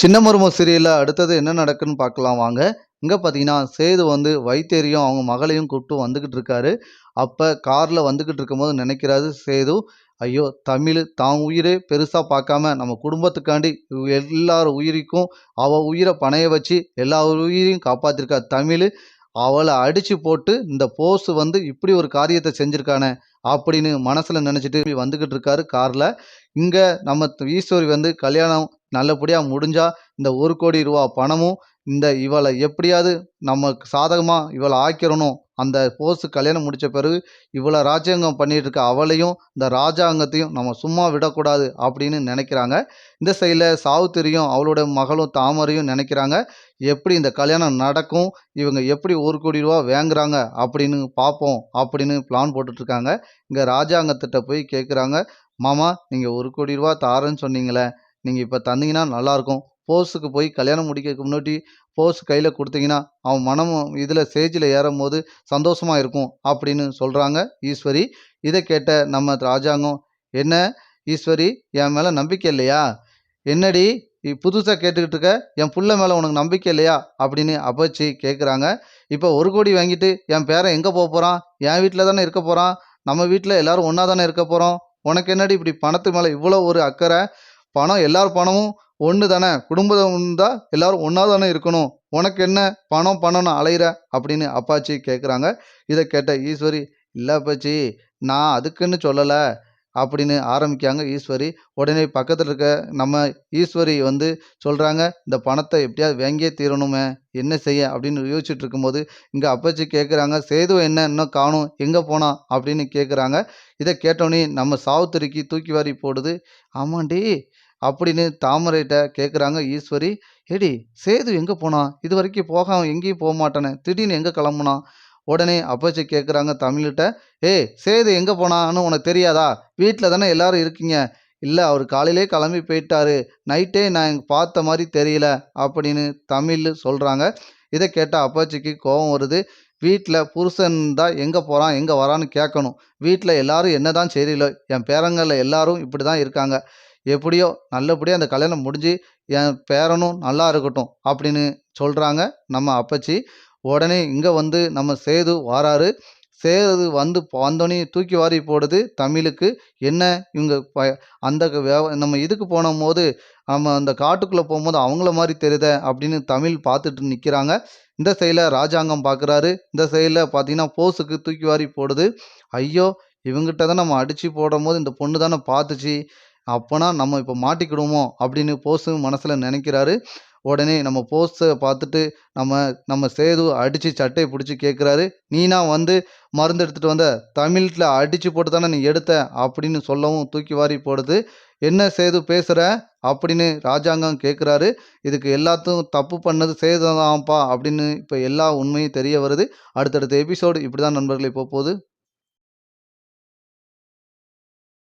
சின்ன மருமக சீரியலில் அடுத்தது என்ன நடக்குன்னு பார்க்கலாம் வாங்க. இங்கே பார்த்தீங்கன்னா சேது வந்து வைத்தேரியும் அவங்க மகளையும் கூப்பிட்டு வந்துக்கிட்டு இருக்காரு. அப்போ காரில் வந்துக்கிட்டு இருக்கும்போது நினைக்கிறாரு சேது ஐயோ தமிழ் தான் உயிரே பெருசாக பார்க்காம நம்ம குடும்பத்துக்காண்டி எல்லார் உயிருக்கும் அவள் உயிரை பணைய வச்சு எல்லா உயிரையும் காப்பாற்றிருக்கா தமிழ். அவளை அடித்து போட்டு இந்த போஸ் வந்து இப்படி ஒரு காரியத்தை செஞ்சுருக்கானே அப்படின்னு மனசில் நினச்சிட்டு வந்துக்கிட்டு இருக்காரு காரில். இங்கே நம்ம ஈஸ்வரி வந்து கல்யாணம் நல்லபடியாக முடிஞ்சால் இந்த ஒரு கோடி ரூபா பணமும் இந்த இவளை எப்படியாவது நமக்கு சாதகமாக இவளை ஆக்கிரணும். அந்த போஸ்ட் கல்யாணம் முடித்த பிறகு இவளை ராஜாங்கம் பண்ணிட்டு இருக்க அவளையும் இந்த ராஜாங்கத்தையும் நம்ம சும்மா விடக்கூடாது அப்படின்னு நினைக்கிறாங்க. இந்த சைடில் சாவுத்திரியும் அவளோட மகளும் தாமரையும் நினைக்கிறாங்க. எப்படி இந்த கல்யாணம் நடக்கும்? இவங்க எப்படி ஒரு கோடி ரூபா வாங்குறாங்க அப்படின்னு பார்ப்போம் அப்படின்னு பிளான் போட்டுட்ருக்காங்க இங்கே ராஜாங்கத்திட்ட போய் கேட்குறாங்க மாமா நீங்கள் ஒரு கோடி ரூபா தாரேன்னு சொன்னீங்களே நீங்கள் இப்போ தந்தீங்கன்னா நல்லாயிருக்கும் போஸுக்கு போய் கல்யாணம் முடிக்கிறதுக்கு முன்னாடி போஸ் கையில் கொடுத்தீங்கன்னா அவன் மனமும் இதில் ஸ்டேஜில் ஏறும் போது சந்தோஷமாக இருக்கும் அப்படின்னு சொல்கிறாங்க ஈஸ்வரி. இதை கேட்ட நம்ம ராஜாங்கம் என்ன ஈஸ்வரி என் மேலே நம்பிக்கை இல்லையா? என்னடி புதுசாக கேட்டுக்கிட்டு இருக்க? என் புள்ள மேலே உனக்கு நம்பிக்கை இல்லையா? அப்படின்னு அப்பச்சி கேட்குறாங்க இப்போ ஒரு கோடி வாங்கிட்டு என் பேரன் எங்கே போக போகிறான் என் வீட்டில் தானே இருக்க போகிறான் நம்ம வீட்டில் எல்லாரும் ஒன்றா தானே இருக்க போகிறோம் உனக்கு என்னடி இப்படி பணத்து மேலே இவ்வளோ ஒரு அக்கறை? பணம் எல்லார் பணமும் ஒன்று தானே குடும்பம் இருந்தால் எல்லாரும் ஒன்றா தானே இருக்கணும். உனக்கு என்ன? பணம் பணம்னு அலையிற அப்படின்னு அப்பாச்சி கேட்குறாங்க இதை கேட்ட ஈஸ்வரி இல்லை அப்பாச்சி நான் அதுக்குன்னு சொல்லலை அப்படின்னு ஆரம்பிக்காங்க ஈஸ்வரி. உடனே பக்கத்தில் இருக்க நம்ம ஈஸ்வரி வந்து சொல்கிறாங்க இந்த பணத்தை எப்படியாவது வாங்கியே தீரணுமே என்ன செய்ய? அப்படின்னு யோசிச்சுட்டு இருக்கும்போது இங்கே அப்பச்சி கேட்குறாங்க சேது என்ன? இன்னும் காணும். எங்கே போனா? அப்படின்னு கேட்குறாங்க இதை கேட்டோன்னே நம்ம சாவுத்திரிக்கு தூக்கி வாரி போடுது. ஆமாண்டி அப்படின்னு தாமரைகிட்ட கேட்குறாங்க ஈஸ்வரி. ஏடி சேது எங்கே போனான் இது வரைக்கும் போகாம எங்கேயும் போக மாட்டானே திடீர்னு எங்கே கிளம்புனான் உடனே அப்பச்சி கேட்குறாங்க தமிழ்கிட்ட. ஏய் சேது எங்கே போனான்னு உனக்கு தெரியாதா? வீட்டில் தானே எல்லாரும் இருக்கீங்க. இல்லை அவர் காலையிலே கிளம்பி போயிட்டாரு. நைட்டே நான் பார்த்த மாதிரி தெரியல அப்படின்னு தமிழ் சொல்கிறாங்க இதை கேட்டால் அப்பாச்சிக்கு கோபம் வருது. வீட்டில் புருஷன் தான் எங்கே போகிறான் எங்கே வரான்னு கேட்கணும் வீட்டில் எல்லாரும் என்ன தான் சரியில்லை என் பேரங்களில் எல்லாரும் இப்படி தான் இருக்காங்க. எப்படியோ நல்லபடியாக அந்த கல்யாணம் முடிஞ்சு என் பேரனும் நல்லா இருக்கட்டும் அப்படின்னு சொல்கிறாங்க நம்ம அப்பச்சி. உடனே இங்கே வந்து நம்ம சேது வாராரு. சேது வந்து வந்தோடனே தூக்கி வாரி போடுது தமிழுக்கு. என்ன இவங்க ப அந்த வே- நம்ம இதுக்கு போன போது நம்ம அந்த காட்டுக்குள்ளே போகும்போது அவங்கள மாதிரி தெரியுத அப்படின்னு தமிழ் பார்த்துட்டு நிற்கிறாங்க இந்த சைடில் ராஜாங்கம் பார்க்குறாரு இந்த சைடில் பார்த்தீங்கன்னா போஸுக்கு தூக்கி வாரி போடுது. ஐயோ இவங்ககிட்ட தான் நம்ம அடித்து போடும் போது இந்த பொண்ணு தானே பார்த்துச்சு. அப்போனா நம்ம இப்போ மாட்டிக்கிடுவோமோ அப்படின்னு போஸும் மனசில் நினைக்கிறாரு. உடனே நம்ம போஸ்ட்டை பார்த்துட்டு நம்ம நம்ம சேது அடித்து சட்டையை பிடிச்சி கேட்குறாரு. நீனா வந்து மருந்து எடுத்துகிட்டு வந்த? தமிழில் அடித்து போட்டு தானே நீ எடுத்த? அப்படின்னு சொல்லவும் தூக்கி வாரி போடுது. என்ன சேது பேசுகிற அப்படின்னு ராஜாங்கம் கேட்குறாரு. இதுக்கு எல்லாத்தையும் தப்பு பண்ணது சேதுதான்ப்பா அப்படின்னு இப்போ எல்லா உண்மையும் தெரிய வருது. அடுத்தடுத்த எபிசோடு இப்படி தான் நண்பர்களை போகுது.